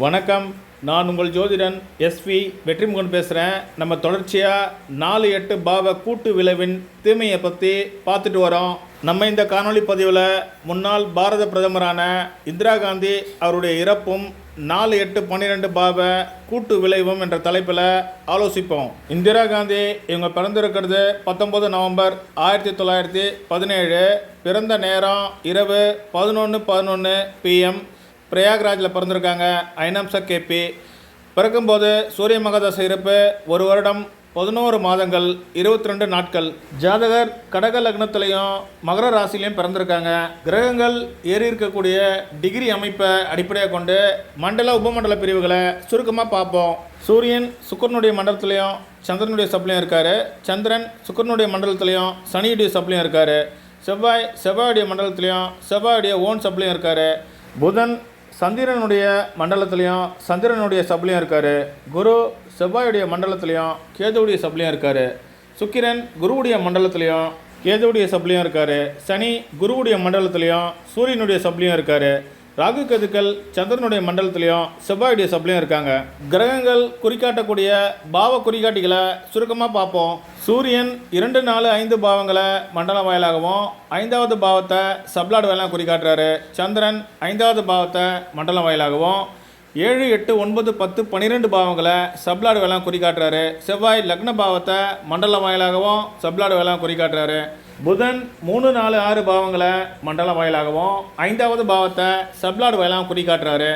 வணக்கம். நான் உங்கள் ஜோதிடன் எஸ்வி வெற்றிமுகன் பேசுகிறேன் நம்ம தொடர்ச்சியாக நாலு எட்டு பாவ கூட்டு விளைவின் தீமையை பற்றி பார்த்துட்டு வரோம். நம்ம இந்த காணொளி பதிவில் முன்னாள் பாரத பிரதமரான இந்திரா காந்தி அவருடைய இறப்பும் நாலு எட்டு பன்னிரெண்டு பாவ கூட்டு விளைவும் என்ற தலைப்பில் ஆலோசிப்போம். இந்திரா காந்தி இவங்க பிறந்திருக்கிறது பத்தொன்பது நவம்பர் ஆயிரத்தி தொள்ளாயிரத்தி பதினேழு. பிறந்த நேரம் இரவு பதினொன்று பதினொன்று பிஎம் பிரயாக்ராஜில் பிறந்திருக்காங்க. ஐநம்ச கேபி பிறக்கும்போது சூரிய மகாதச இருப்பு ஒரு வருடம் பதினோரு மாதங்கள் இருபத்தி ரெண்டு நாட்கள். ஜாதகர் கடக லக்னத்திலையும் மகர ராசிலையும் பிறந்திருக்காங்க. கிரகங்கள் ஏறி இருக்கக்கூடிய டிகிரி அமைப்பை அடிப்படையாக கொண்டு மண்டல உபமண்டல பிரிவுகளை சுருக்கமாக பார்ப்போம். சூரியன் சுக்கரனுடைய மண்டலத்திலையும் சந்திரனுடைய சப்ளையும் இருக்கார். சந்திரன் சுக்கரனுடைய மண்டலத்திலையும் சனியுடைய சப்ளையும் இருக்கார். செவ்வாய் செவ்வாயுடைய மண்டலத்திலையும் செவ்வாயுடைய ஓன் சப்ளையும் இருக்கார். புதன் சந்திரனுடைய மண்டலத்துலேயும் சந்திரனுடைய சப்ளையும் இருக்கார். குரு செவ்வாயுடைய மண்டலத்துலேயும் கேதுவுடைய சப்ளையும் இருக்கார். சுக்கிரன் குருவுடைய மண்டலத்துலேயும் கேதுவுடைய சப்லையும் இருக்கார். சனி குருவுடைய மண்டலத்துலேயும் சூரியனுடைய சப்ளையும் இருக்கார். ராகு கதுக்கள் சந்திரனுடைய மண்டலத்திலையும் செவ்வாயுடைய சப்ளையும் இருக்காங்க. கிரகங்கள் குறிக்காட்டக்கூடிய பாவ குறிகாட்டிகளை சுருக்கமாக பார்ப்போம். சூரியன் இரண்டு நாலு ஐந்து பாவங்களை மண்டல வாயிலாகவும் ஐந்தாவது பாவத்தை சப்லாடு வாயிலாக குறிக்காட்டுறாரு சந்திரன் ஐந்தாவது பாவத்தை மண்டல வாயிலாகவும் ஏழு எட்டு ஒன்பது பத்து பன்னிரெண்டு பாவங்களை சப்லாடு வேளாண் குறிக்காட்டுறாரு செவ்வாய் லக்ன பாவத்தை மண்டல வாயிலாகவும் சப்லாடு வேளாண் குறிக்காட்டுறாரு புதன் மூணு நாலு ஆறு பாவங்களை மண்டல வாயிலாகவும் ஐந்தாவது பாவத்தை சப்லாடு வாயிலாகவும் குறிக்காட்டுறாரு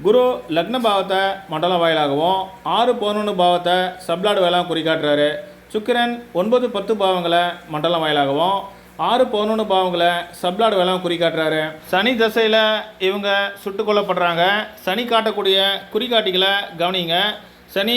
குரு லக்ன பாவத்தை மண்டல வாயிலாகவும் ஆறு பதினொன்று பாவத்தை சப்லாடு வேளாண் குறிக்காட்டுறாரு சுக்கிரன் ஒன்பது பத்து பாவங்களை மண்டல வாயிலாகவும் ஆறு பதினொன்று பாவங்களை சப்ளாடு வேளாண் குறிக்காட்டுறாரு சனி தசையில் இவங்க சுட்டு கொல்லப்படுறாங்க. சனி காட்டக்கூடிய குறிகாட்டிகளை கவனிங்க. சனி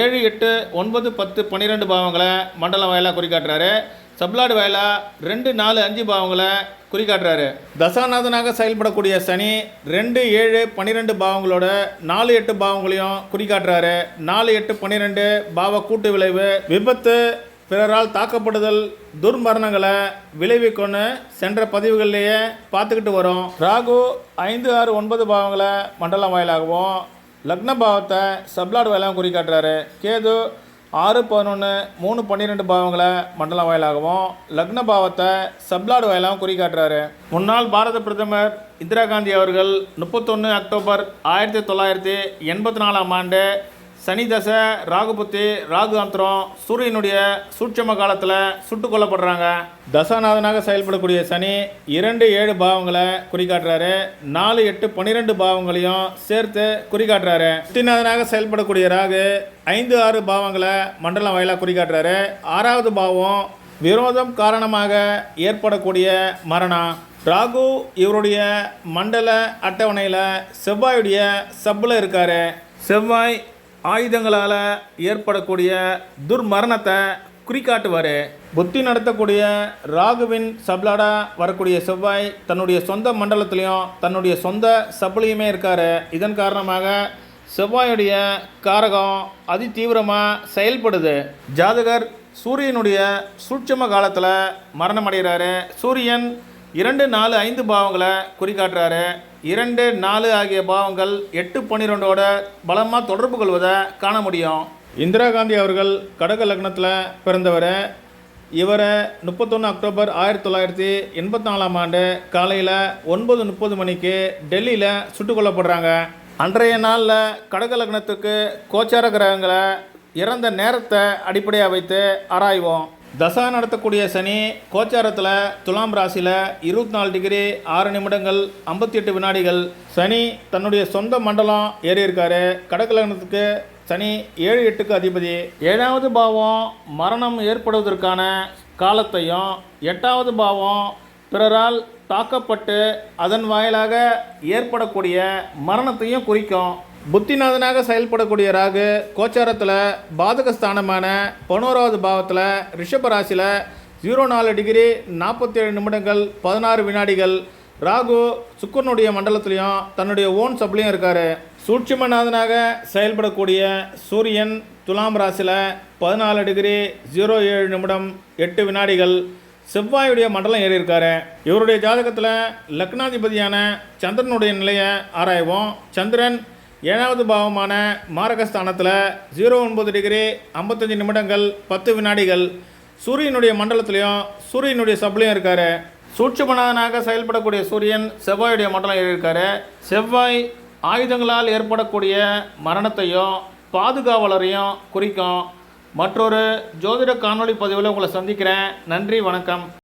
ஏழு எட்டு ஒன்பது பத்து பன்னிரெண்டு பாவங்களை மண்டல வயலாக குறிக்காட்டுறாரு சப்லாடு வயலாக ரெண்டு நாலு அஞ்சு பாவங்களை குறிக்காட்டுறாரு தசாநாதனாக செயல்படக்கூடிய சனி ரெண்டு ஏழு பன்னிரெண்டு பாவங்களோட நாலு எட்டு பாவங்களையும் குறிக்காட்டுறாரு நாலு எட்டு பன்னிரெண்டு பாவ கூட்டு விளைவு விபத்து பிறரால் தாக்கப்படுதல் துர்மரணங்களை விளைவிக்கொண்டு சென்ற பதிவுகள்லேயே பார்த்துக்கிட்டு வரோம். ராகு ஐந்து ஆறு ஒன்பது பாவங்களை மண்டலம் வாயிலாகவும் லக்ன பாவத்தை சப்லாட் வாயிலாகவும் குறிக்காட்டுறாரு கேது ஆறு பதினொன்று மூணு பன்னிரெண்டு பாவங்களை மண்டலம் வாயிலாகவும் லக்ன பாவத்தை சப்லாடு வாயிலாகவும் குறிக்காட்டுறாரு முன்னாள் பாரத பிரதமர் இந்திரா காந்தி அவர்கள் முப்பத்தொன்று அக்டோபர் ஆயிரத்தி தொள்ளாயிரத்தி எண்பத்தி நாலாம் ஆண்டு சனி தசை ராகு புத்தி ராகு அந்தரம் சூரியனுடைய சூட்சம காலத்தில் சுட்டு கொல்லப்படுறாங்க. தசாநாதனாக செயல்படக்கூடிய சனி இரண்டு ஏழு பாவங்களை குறிக்காட்டுறாரு நாலு எட்டு பன்னிரெண்டு பாவங்களையும் சேர்த்து குறிக்காட்டுறாரு புத்திநாதனாக செயல்படக்கூடிய ராகு ஐந்து ஆறு பாவங்களை மண்டலம் வாயிலாக குறிக்காட்டுறாரு ஆறாவது பாவம் விரோதம் காரணமாக ஏற்படக்கூடிய மரணம். ராகு இவருடைய மண்டல அட்டவணையில் செவ்வாயுடைய சப்பில் இருக்காரு. செவ்வாய் ஆயுதங்களால் ஏற்படக்கூடிய துர்மரணத்தை குறிக்காட்டுவார் புத்தி நடத்தக்கூடிய ராகுவின் சப்ளாடாக வரக்கூடிய செவ்வாய் தன்னுடைய சொந்த மண்டலத்திலையும் தன்னுடைய சொந்த சப்ளையுமே இருக்கார். இதன் காரணமாக செவ்வாயுடைய காரகம் அதி தீவிரமாக செயல்படுது. ஜாதகர் சூரியனுடைய சூட்சம காலத்தில் மரணம் அடைகிறாரு சூரியன் இரண்டு நாலு ஐந்து பாவங்களை குறிக்காட்டுறாரு இரண்டு நாலு ஆகிய பாவங்கள் எட்டு பன்னிரெண்டோட பலமாக தொடர்பு கொள்வதை காண முடியும். இந்திரா காந்தி அவர்கள் கடக லக்னத்தில் பிறந்தவர். இவரை முப்பத்தொன்று அக்டோபர் ஆயிரத்தி தொள்ளாயிரத்தி எண்பத்தி நாலாம் ஆண்டு காலையில் ஒன்பது முப்பது மணிக்கு டெல்லியில் சுட்டுக் கொல்லப்படுறாங்க. அன்றைய நாளில் கடக லக்னத்துக்கு கோச்சார கிரகங்களை இறந்த நேரத்தை அடிப்படையாக வைத்து ஆராய்வோம். தசா நடத்தக்கூடிய சனி கோச்சாரத்தில் துலாம் ராசியில் இருபத்தி நாலு டிகிரி ஆறு நிமிடங்கள் ஐம்பத்தி எட்டு வினாடிகள். சனி தன்னுடைய சொந்த மண்டலம் ஏறியிருக்காரு. கடக்கலகணத்துக்கு சனி ஏழு எட்டுக்கு அதிபதி. ஏழாவது பாவம் மரணம் ஏற்படுவதற்கான காலத்தையும் எட்டாவது பாவம் பிறரால் தாக்கப்பட்டு அதன் வாயிலாக ஏற்படக்கூடிய மரணத்தையும் குறிக்கும். புத்திநாதனாக செயல்படக்கூடிய ராகு கோச்சாரத்தில் பாதகஸ்தானமான பதினோராவது பாவத்தில் ரிஷபராசியில் ஜீரோ நாலு டிகிரி நாற்பத்தேழு நிமிடங்கள் பதினாறு வினாடிகள். ராகு சுக்கரனுடைய மண்டலத்திலையும் தன்னுடைய ஓன் சப்லையும் இருக்கார். சூட்சுமநாதனாக செயல்படக்கூடிய சூரியன் துலாம் ராசியில் பதினாலு டிகிரி ஜீரோ ஏழு நிமிடம் எட்டு வினாடிகள். செவ்வாயுடைய மண்டலம் ஏறி இருக்காரு. இவருடைய ஜாதகத்தில் லக்னாதிபதியான சந்திரனுடைய நிலையை ஆராய்வோம். சந்திரன் ஏழாவது பாவமான மாரகஸ்தானத்தில் ஜீரோ ஒன்பது டிகிரி ஐம்பத்தஞ்சு நிமிடங்கள் பத்து வினாடிகள் சூரியனுடைய மண்டலத்திலையும் சூரியனுடைய சப்ளையும் இருக்கார். சூட்சுமனாக செயல்படக்கூடிய சூரியன் செவ்வாயுடைய மண்டலம் இருக்கார். செவ்வாய் ஆயுதங்களால் ஏற்படக்கூடிய மரணத்தையும் பாதுகாவலரையும் குறிக்கும். மற்றொரு ஜோதிட காணொளி பதிவில் உங்களை சந்திக்கிறேன். நன்றி வணக்கம்.